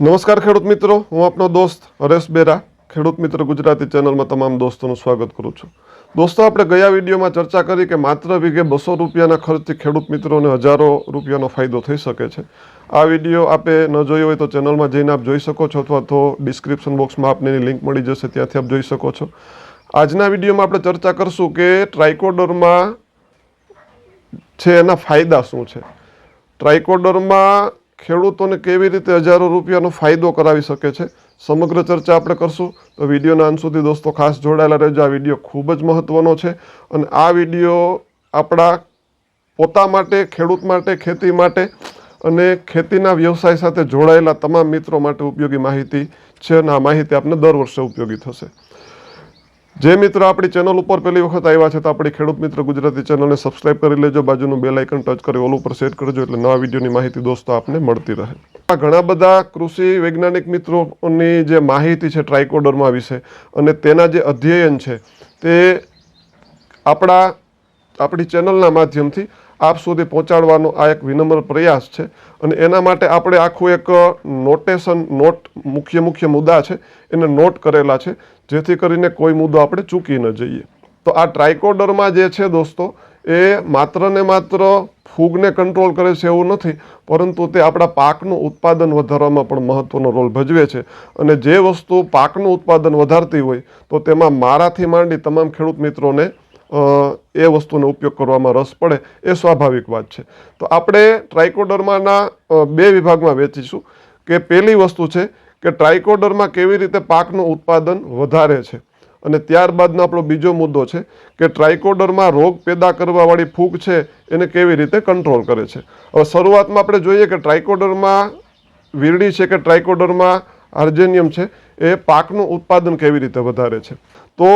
નમસ્કાર ખેડૂત મિત્રો, હું આપનો દોસ્ત હરેશ બેરા, ખેડૂત મિત્ર ગુજરાતી ચેનલમાં તમામ દોસ્તોનું સ્વાગત કરું છું. દોસ્તો, આપણે ગયા વિડીયોમાં ચર્ચા કરી કે માત્ર વીઘે બસો રૂપિયાના ખર્ચથી ખેડૂત મિત્રોને હજારો રૂપિયાનો ફાયદો થઈ શકે છે. આ વીડિયો આપે ન જોયો હોય તો ચેનલમાં જઈને આપ જોઈ શકો છો અથવા તો ડિસ્ક્રિપ્શન બોક્સમાં આપને એની લિંક મળી જશે, ત્યાંથી આપ જોઈ શકો છો. આજના વિડીયોમાં આપણે ચર્ચા કરશું કે ટ્રાઇકોડરમાં છે એના ફાયદા શું છે? ટ્રાઇકોડરમાં ખેડૂતોને કેવી રીતે હજારો રૂપિયાનો ફાયદો કરાવી શકે છે સમગ્ર ચર્ચા આપણે કરશું. તો વિડીયોના અંત સુધી દોસ્તો ખાસ જોડાયેલા રહેજો. આ વીડિયો ખૂબ જ મહત્ત્વનો છે અને આ વીડિયો આપણા પોતા માટે, ખેડૂત માટે, ખેતી માટે અને ખેતીના વ્યવસાય સાથે જોડાયેલા તમામ મિત્રો માટે ઉપયોગી માહિતી છે અને આ માહિતી આપને દર વર્ષે ઉપયોગી થશે. જે મિત્રો આપણી ચેનલ ઉપર પહેલી વખત આવ્યા છે તો આપણી ખેડૂત મિત્ર ગુજરાતી ચેનલને સબસ્ક્રાઇબ કરી લેજો. બાજુનું બેલ આઇકન ટચ કરી ઓલ ઉપર સેટ કરજો એટલે નવા વિડીયોની માહિતી દોસ્તો આપને મળતી રહે. આ ઘણા બધા કૃષિ વૈજ્ઞાનિક મિત્રોની જે માહિતી છે ટ્રાઇકોડર્મા વિશે અને તેના જે અધ્યયન છે તે આપણા, આપણી ચેનલના માધ્યમથી આપ સુધી પહોંચાડવાનો આ એક વિનમ્ર પ્રયાસ છે. અને એના માટે આપણે આખું એક નોટેશન નોટ મુખ્ય મુખ્ય મુદ્દા છે, એને નોટ કરેલા છે, જેથી કરીને કોઈ મુદ્દો આપણે ચૂકી ન જઈએ. તો આ ટ્રાઇકોડરમાં જે છે દોસ્તો, એ માત્ર ને માત્ર ફૂગને કંટ્રોલ કરે છે એવું નથી, પરંતુ તે આપણા પાકનું ઉત્પાદન વધારવામાં પણ મહત્ત્વનો રોલ ભજવે છે. અને જે વસ્તુ પાકનું ઉત્પાદન વધારતી હોય, તો તેમાં મારાથી માંડી તમામ ખેડૂત મિત્રોને એ વસ્તુનો ઉપયોગ કરવામાં રસ પડે, એ સ્વાભાવિક વાત છે. તો આપણે ટ્રાઇકોડર્માના બે વિભાગમાં વેચીશું કે પહેલી વસ્તુ છે કે ટ્રાઇકોડરમાં કેવી રીતે પાકનું ઉત્પાદન વધારે છે. અને ત્યારબાદનો આપણો બીજો મુદ્દો છે કે ટ્રાઇકોડરમાં રોગ પેદા કરવાવાળી ફૂગ છે, એને કેવી રીતે કંટ્રોલ કરે છે. હવે શરૂઆતમાં આપણે જોઈએ કે ટ્રાઇકોડરમાં વીરડી છે કે ટ્રાઇકોડરમાં આર્જેનિયમ છે, એ પાકનું ઉત્પાદન કેવી રીતે વધારે છે. તો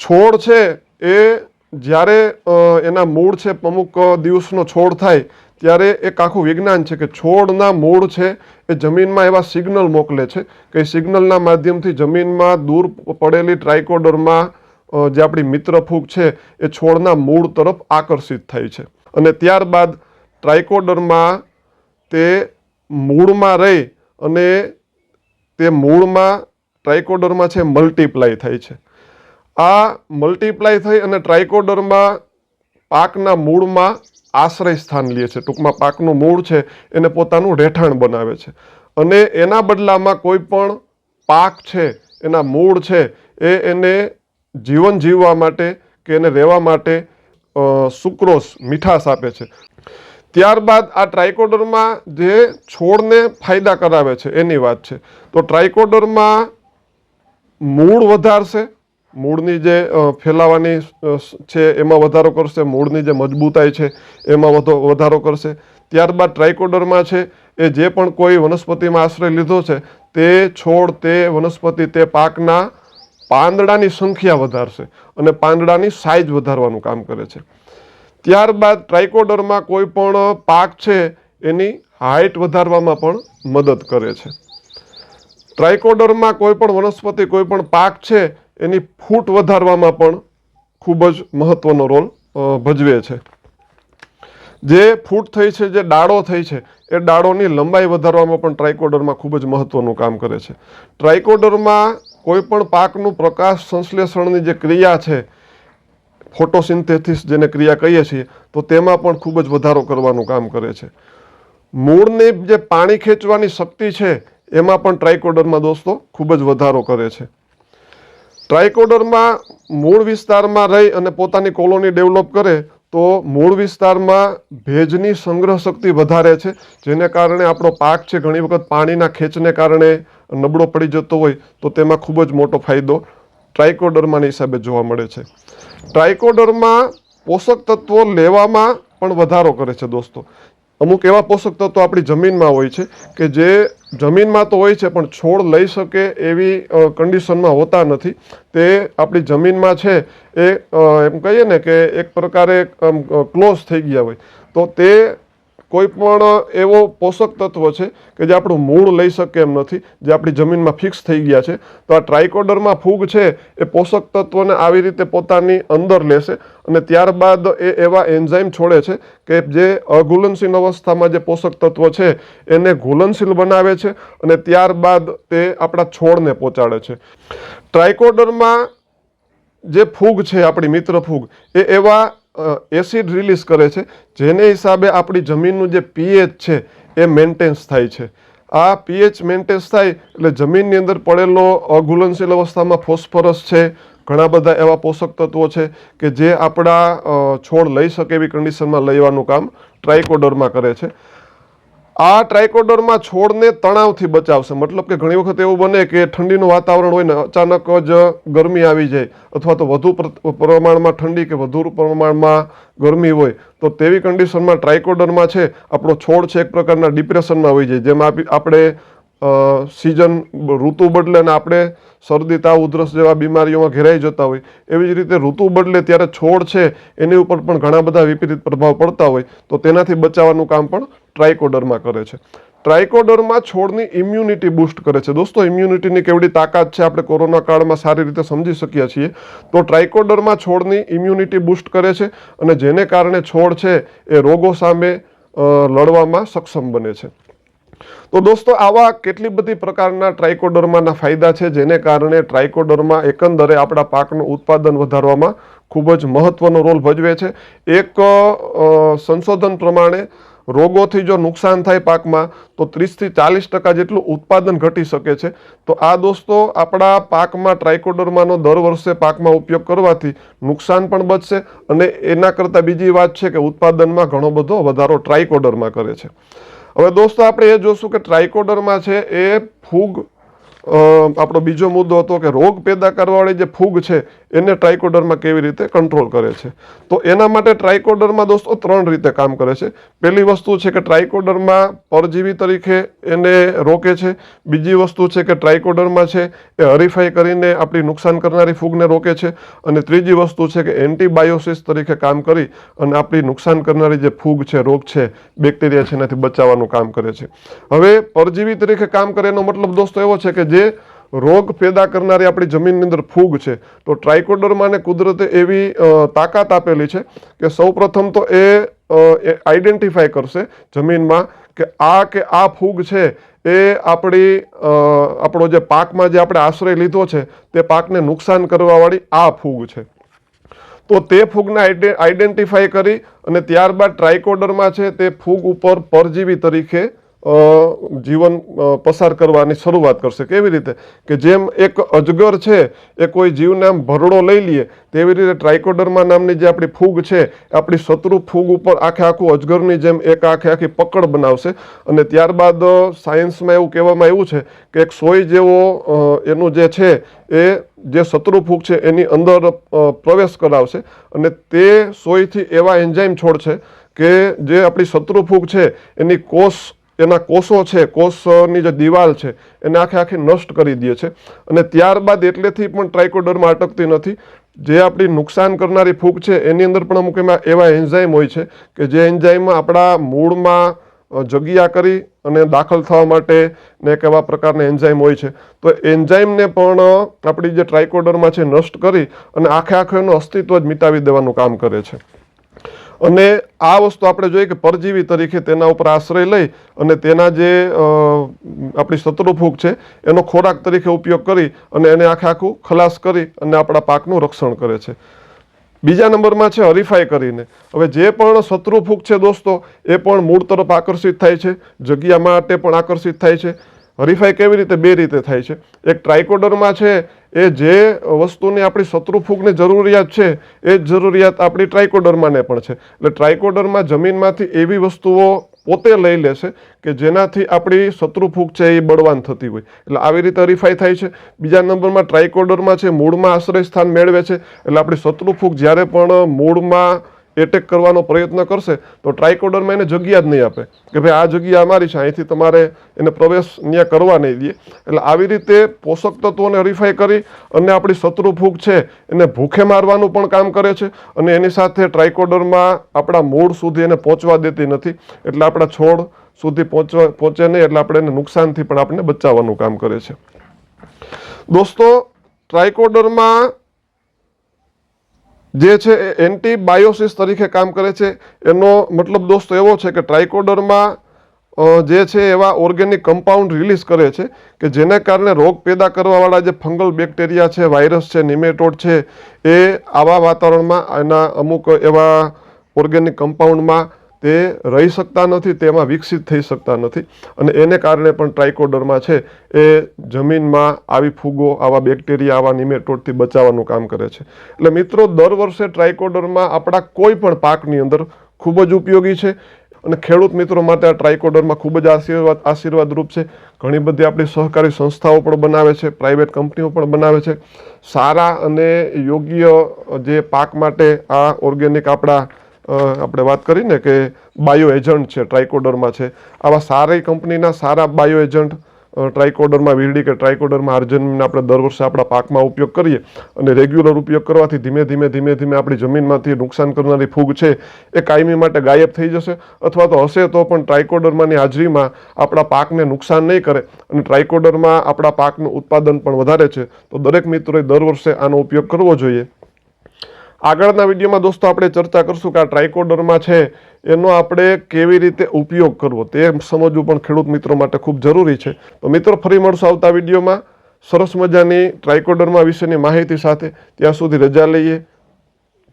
છોડ છે એ જ્યારે એના મૂળ છે, અમુક દિવસનો છોડ થાય, ત્યારે એક આખું વિજ્ઞાન છે કે છોડના મૂળ છે એ જમીનમાં એવા સિગ્નલ મોકલે છે કે સિગ્નલના માધ્યમથી જમીનમાં દૂર પડેલી ટ્રાઇકોડરમાં જે આપણી મિત્ર ફૂગ છે, એ છોડના મૂળ તરફ આકર્ષિત થાય છે. અને ત્યારબાદ ટ્રાઇકોડરમાં તે મૂળમાં રહી અને તે મૂળમાં ટ્રાઇકોડરમાં છે મલ્ટીપ્લાય થાય છે. આ મલ્ટીપ્લાય થઈ અને ટ્રાઇકોડર્મા પાકના મૂળમાં આશ્રય સ્થાન લે છે. ટૂંકમાં પાકનું મૂળ છે, એને પોતાનું રહેઠાણ બનાવે છે. અને એના બદલામાં કોઈ પણ પાક છે, એના મૂળ છે, એ એને જીવન જીવવા માટે કે એને રહેવા માટે સુક્રોસ, મીઠાશ આપે છે. ત્યારબાદ આ ટ્રાઇકોડરમાં જે છોડને ફાયદા કરાવે છે, એની વાત છે. તો ટ્રાઇકોડરમાં મૂળ વધારશે મૂળની જે ફેલાવાની છે, એમાં વધારો કરશે, મૂળની જે મજબૂતાઈ છે, એમાં વધો, વધારો કરશે. ત્યારબાદ ટ્રાઇકોડરમાં છે, એ જે પણ કોઈ વનસ્પતિમાં આશ્રય લીધો છે, તે છોડ, તે વનસ્પતિ, તે પાકના પાંદડાની સંખ્યા વધારશે અને પાંદડાની સાઇઝ વધારવાનું કામ કરે છે. ત્યારબાદ ટ્રાઇકોડરમાં કોઈ પણ પાક છે, એની હાઇટ વધારવામાં પણ મદદ કરે છે. ટ્રાઇકોડરમાં કોઈ પણ વનસ્પતિ, કોઈ પણ પાક છે એની ફૂટ વધારવામાં પણ ખૂબ જ મહત્વનો રોલ ભજવે છે. જે ફૂટ થઈ છે, જે ડાળો થઈ છે, એ ડાળોની લંબાઈ વધારવામાં પણ ટ્રાઇકોડરમાં ખૂબ જ મહત્વનું કામ કરે છે. ટ્રાઇકોડરમાં કોઈ પણ પાકનું પ્રકાશ સંશ્લેષણની જે ક્રિયા છે, ફોટોસિન્થેસિસ જેને ક્રિયા કહીએ છીએ, તો તેમાં પણ ખૂબ જ વધારો કરવાનું કામ કરે છે. મૂળની જે પાણી ખેંચવાની શક્તિ છે, એમાં પણ ટ્રાઇકોડરમાં દોસ્તો ખૂબ જ વધારો કરે છે. ટ્રાઇકોડરમાં મૂળ વિસ્તારમાં રહી અને પોતાની કોલોની ડેવલપ કરે, તો મૂળ વિસ્તારમાં ભેજની સંગ્રહ શક્તિ વધારે છે, જેને કારણે આપણો પાક છે, ઘણી વખત પાણીના ખેંચને કારણે નબળો પડી જતો હોય, તો તેમાં ખૂબ જ મોટો ફાયદો ટ્રાઇકોડર્માના હિસાબે જોવા મળે છે. ટ્રાયકોડરમાં પોષક તત્વો લેવામાં પણ વધારો કરે છે, દોસ્તો. અમુક એવા પોષક તત્વો આપણી જમીનમાં હોય છે કે જે જમીનમાં તો હોય છે, પણ છોડ લઈ શકે એવી કન્ડિશનમાં હોતા નથી. તે આપણી જમીનમાં છે એ એમ કહીએ ને કે એક પ્રકારે ક્લોઝ થઈ ગયા હોય. તો તે કોઈ પણ એવો પોષક તત્વ છે કે જે આપણું મૂળ લઈ શકે એમ નથી, જે આપણી જમીનમાં ફિક્સ થઈ ગયા છે, તો આ ટ્રાઇકોડરમાં ફૂગ છે એ પોષક તત્વને આવી રીતે પોતાની અંદર લેશે અને ત્યારબાદ એ એવા એન્ઝાઇમ છોડે છે કે જે અઘુલનશીલ અવસ્થામાં જે પોષક તત્વો છે એને ઘુલનશીલ બનાવે છે અને ત્યારબાદ તે આપણા છોડને પહોંચાડે છે. ટ્રાઇકોડરમાં જે ફૂગ છે, આપણી મિત્ર ફૂગ, એ એવા એસિડ રિલીઝ કરે છે. જેને હિસાબે આપણી જમીનનું જે પીએચ છે, એ મેન્ટેન્સ થાય છે. આ પીએચ મેન્ટેન્સ થાય એટલે જમીનની અંદર પડેલો અઘુલનશીલ અવસ્થામાં ફોસ્ફરસ છે, ઘણા બધા એવા પોષક તત્વો છે કે જે આપણા છોડ લઈ શકે એવી કન્ડિશનમાં લેવાનું કામ ટ્રાઇકોડરમાં કરે છે. આ ટ્રાયકોડરમાં છોડને તણાવથી બચાવશે. મતલબ કે ઘણી વખત એવું બને કે ઠંડીનું વાતાવરણ હોય ને અચાનક જ ગરમી આવી જાય અથવા તો વધુ પ્રમાણમાં ઠંડી કે વધુ પ્રમાણમાં ગરમી હોય, તો તેવી કન્ડિશનમાં ટ્રાયકોડરમાં છે, આપણો છોડ છે એક પ્રકારના ડિપ્રેશનમાં હોય જાય જેમાં આપણે સિઝન ઋતુ બદલે અને આપણે શરદી, તાવ, ઉધરસ જેવા બીમારીઓમાં ઘેરાઈ જતા હોય, એવી જ રીતે ઋતુ બદલે ત્યારે છોડ છે, એની ઉપર પણ ઘણા બધા વિપરીત પ્રભાવ પડતા હોય, તો તેનાથી બચાવવાનું કામ પણ ટ્રાઇકોડરમાં કરે છે. ટ્રાઇકોડરમાં છોડની ઇમ્યુનિટી બૂસ્ટ કરે છે. દોસ્તો ઇમ્યુનિટીની કેવડી તાકાત છે આપણે કોરોના કાળમાં સારી રીતે સમજી શકીએ છીએ. તો ટ્રાઇકોડરમાં છોડની ઇમ્યુનિટી બૂસ્ટ કરે છે અને જેને કારણે છોડ છે, એ રોગો સામે લડવામાં સક્ષમ બને છે. તો દોસ્તો, આવા કેટલી બધી પ્રકારના ટ્રાઇકોડર્માના ફાયદા છે, જેને કારણે ટ્રાઇકોડર્મા એકંદરે આપણા પાકનું ઉત્પાદન વધારવામાં ખૂબ જ મહત્વનો રોલ ભજવે છે. એક સંશોધન પ્રમાણે રોગોથી જો નુકસાન થાય પાકમાં, તો ત્રીસથી ચાલીસ ટકા જેટલું ઉત્પાદન ઘટી શકે છે. તો આ દોસ્તો, આપણા પાકમાં ટ્રાઇકોડર્માનો દર વર્ષે પાકમાં ઉપયોગ કરવાથી નુકસાન પણ બચશે અને એના કરતાં બીજી વાત છે કે ઉત્પાદનમાં ઘણો બધો વધારો ટ્રાઇકોડરમાં કરે છે. હવે દોસ્તો આપણે એ જોશું કે ટ્રાઇકોડરમાં છે એ ફૂગ આપણો બીજો મુદ્દો હતો કે રોગ પેદા કરવાવાળી જે ફૂગ છે, એને ટ્રાઇકોડરમાં કેવી રીતે કંટ્રોલ કરે છે? તો એના માટે ટ્રાઇકોડરમાં દોસ્તો ત્રણ રીતે કામ કરે છે. પહેલી વસ્તુ છે કે ટ્રાઇકોડરમાં પરજીવી તરીકે એને રોકે છે. બીજી વસ્તુ છે કે ટ્રાઇકોડરમાં છે એ હરીફાઈ કરીને આપણી નુકસાન કરનારી ફૂગને રોકે છે. અને ત્રીજી વસ્તુ છે કે એન્ટીબાયોસિસ તરીકે કામ કરી અને આપણી નુકસાન કરનારી જે ફૂગ છે, રોગ છે, બેક્ટેરિયા છે, એનાથી બચાવવાનું કામ કરે છે. હવે પરજીવી તરીકે કામ કરે એનો મતલબ દોસ્તો એવો છે કે જે રોગ પેદા કરનારી આપણી જમીનની અંદર ફૂગ છે, તો ટ્રાઇકોડર્માને કુદરતે એવી તાકાત આપેલી છે કે સૌપ્રથમ તો એ આઈડેન્ટિફાય કરશે જમીનમાં કે આ કે આ ફૂગ છે એ આપણી આપણો જે પાકમાં જે આપણે આશ્રય લીધો છે તે પાકને નુકસાન કરવાવાળી આ ફૂગ છે. તો તે ફૂગને આઈડે- આઈડેન્ટિફાઈ કરી અને ત્યારબાદ ટ્રાઇકોડરમાં છે તે ફૂગ ઉપર પરજીવી તરીકે જીવન પસાર કરવાની શરૂઆત કરશે. કેવી રીતે? કે જેમ એક અજગર છે, એ કોઈ જીવને આમ ભરડો લઈ લઈએ તેવી રીતે ટ્રાઇકોડર્મા નામની જે આપણી ફૂગ છે, આપણી શત્રુ ફૂગ ઉપર આખે આખું અજગરની જેમ એક આખે આખી પકડ બનાવશે. અને ત્યારબાદ સાયન્સમાં એવું કહેવામાં આવ્યું છે કે એક સોય જેવો એનું જે છે, એ જે શત્રુ ફૂગ છે, એની અંદર પ્રવેશ કરાવશે. અને તે સોયથી એવા એન્ઝાઇમ છોડશે કે જે આપણી શત્રુ ફૂગ છે, એની કોષ એના કોષો છે, કોષની જે દિવાલ છે, એને આખે આખી નષ્ટ કરી દે છે. અને ત્યારબાદ એટલેથી પણ ટ્રાઇકોડરમાં અટકતી નથી. જે આપણી નુકસાન કરનારી ફૂગ છે, એની અંદર પણ અમુક એમાં એવા એન્ઝાઇમ હોય છે કે જે એન્ઝાઇમ આપણા મૂળમાં જગ્યા કરી અને દાખલ થવા માટે ને એક એવા પ્રકારના એન્ઝાઇમ હોય છે. તો એન્ઝાઇમને પણ આપણી જે ટ્રાઇકોડરમાં છે, નષ્ટ કરી અને આખે આખું એનું અસ્તિત્વ જ મિટાવી દેવાનું કામ કરે છે. અને આ વસ્તુ આપણે જોઈએ કે પરજીવી તરીકે તેના ઉપર આશ્રય લઈ અને તેના જે આપણી શત્રુ ફૂગ છે, એનો ખોરાક તરીકે ઉપયોગ કરી અને એને આખે આખું ખલાસ કરી અને આપણા પાકનું રક્ષણ કરે છે. બીજા નંબરમાં છે હરીફાઈ કરીને. હવે જે પણ શત્રુ ફૂગ છે દોસ્તો, એ પણ મૂળ તરફ આકર્ષિત થાય છે, જગ્યા માટે પણ આકર્ષિત થાય છે. હરીફાઈ કેવી રીતે બે રીતે થાય છે? એક ટ્રાઇકોડરમાં છે, એ જે વસ્તુની આપણી શત્રુ ફૂગની જરૂરિયાત છે, એ જ જરૂરિયાત આપણી ટ્રાયકોડરમાંને પણ છે. એટલે ટ્રાઇકોડરમાં જમીનમાંથી એવી વસ્તુઓ પોતે લઈ લેશે કે જેનાથી આપણી શત્રુફૂગ છે એ બળવાન થતી હોય. એટલે આવી રીતે હરીફાઈ થાય છે. બીજા નંબરમાં ટ્રાઇકોડરમાં છે, મૂળમાં આશ્રય સ્થાન મેળવે છે. એટલે આપણી શત્રુ ફૂગ જ્યારે પણ મૂળમાં એટેક કરવાનો પ્રયત્ન કરશે, તો ટ્રાયકોડરમાં એને જગ્યા જ નહીં આપે. કે ભાઈ આ જગ્યા અમારી છે, અહીંથી તમારે એને પ્રવેશ ત્યાં કરવા નહીં દે એટલે આવી રીતે પોષક તત્વોને હરીફાઈ કરી અને આપણી શત્રુ ભૂખ છે, એને ભૂખે મારવાનું પણ કામ કરે છે અને એની સાથે ટ્રાયકોડરમાં આપણા મૂળ સુધી એને પહોંચવા દેતી નથી. એટલે આપણા છોડ સુધી પહોંચવા, પહોંચે નહીં, એટલે આપણે એને નુકસાનથી પણ આપણને બચાવવાનું કામ કરે છે. દોસ્તો ટ્રાયકોડરમાં જે છે એ એન્ટીબાયોસિસ તરીકે કામ કરે છે. એનો મતલબ દોસ્તો એવો છે કે ટ્રાઇકોડરમાં જે છે એવા ઓર્ગેનિક કમ્પાઉન્ડ રિલીઝ કરે છે કે જેને કારણે રોગ પેદા કરવાવાળા જે ફંગલ બેક્ટેરિયા છે, વાયરસ છે, નિમેટોડ છે, એ આવા વાતાવરણમાં એના અમુક એવા ઓર્ગેનિક કમ્પાઉન્ડમાં તે રહી શકતા નથી, તેમાં વિકસિત થઈ શકતા નથી. અને એને કારણે પણ ટ્રાઇકોડરમાં છે, એ જમીનમાં આવી ફૂગો, આવા બેક્ટેરિયા, આવા નિમેટોડથી બચાવવાનું કામ કરે છે. એટલે મિત્રો, દર વર્ષે ટ્રાઇકોડરમાં આપણા કોઈ પણ પાકની અંદર ખૂબ જ ઉપયોગી છે. અને ખેડૂત મિત્રો માટે આ ટ્રાઇકોડરમાં ખૂબ જ આશીર્વાદ આશીર્વાદરૂપ છે. ઘણી બધી આપણી સહકારી સંસ્થાઓ પણ બનાવે છે, પ્રાઇવેટ કંપનીઓ પણ બનાવે છે. સારા અને યોગ્ય જે પાક માટે આ ઓર્ગેનિક આપણા આપણે વાત કરીને કે બાયો એજન્ટ છે ટ્રાઇકોડરમાં છે. આવા સારી કંપનીના સારા બાયો એજન્ટ ટ્રાઇકોડરમાં વીરડી કે ટ્રાયકોડરમાં આર્જનને આપણે દર વર્ષે આપણા પાકમાં ઉપયોગ કરીએ અને રેગ્યુલર ઉપયોગ કરવાથી ધીમે ધીમે ધીમે ધીમે આપણી જમીનમાંથી નુકસાન કરનારી ફૂગ છે એ કાયમી માટે ગાયબ થઈ જશે અથવા તો હશે તો પણ ટ્રાયકોડરમાંની હાજરીમાં આપણા પાકને નુકસાન નહીં કરે અને ટ્રાયકોડરમાં આપણા પાકનું ઉત્પાદન પણ વધારે છે. તો દરેક મિત્રોએ દર વર્ષે આનો ઉપયોગ કરવો જોઈએ. આગળના વિડીયોમાં દોસ્તો આપણે ચર્ચા કરશું કે આ ટ્રાયકોડરમાં છે, એનો આપણે કેવી રીતે ઉપયોગ કરવો તે સમજવું પણ ખેડૂત મિત્રો માટે ખૂબ જરૂરી છે. તો મિત્રો, ફરી મળશું આવતા વિડીયોમાં. સરસ મજાની ટ્રાયકોડરમાં વિશેની માહિતી સાથે. ત્યાં સુધી રજા લઈએ.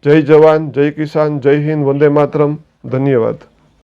જય જવાન, જય કિસાન, જય હિન્દ, વંદે માતરમ. ધન્યવાદ.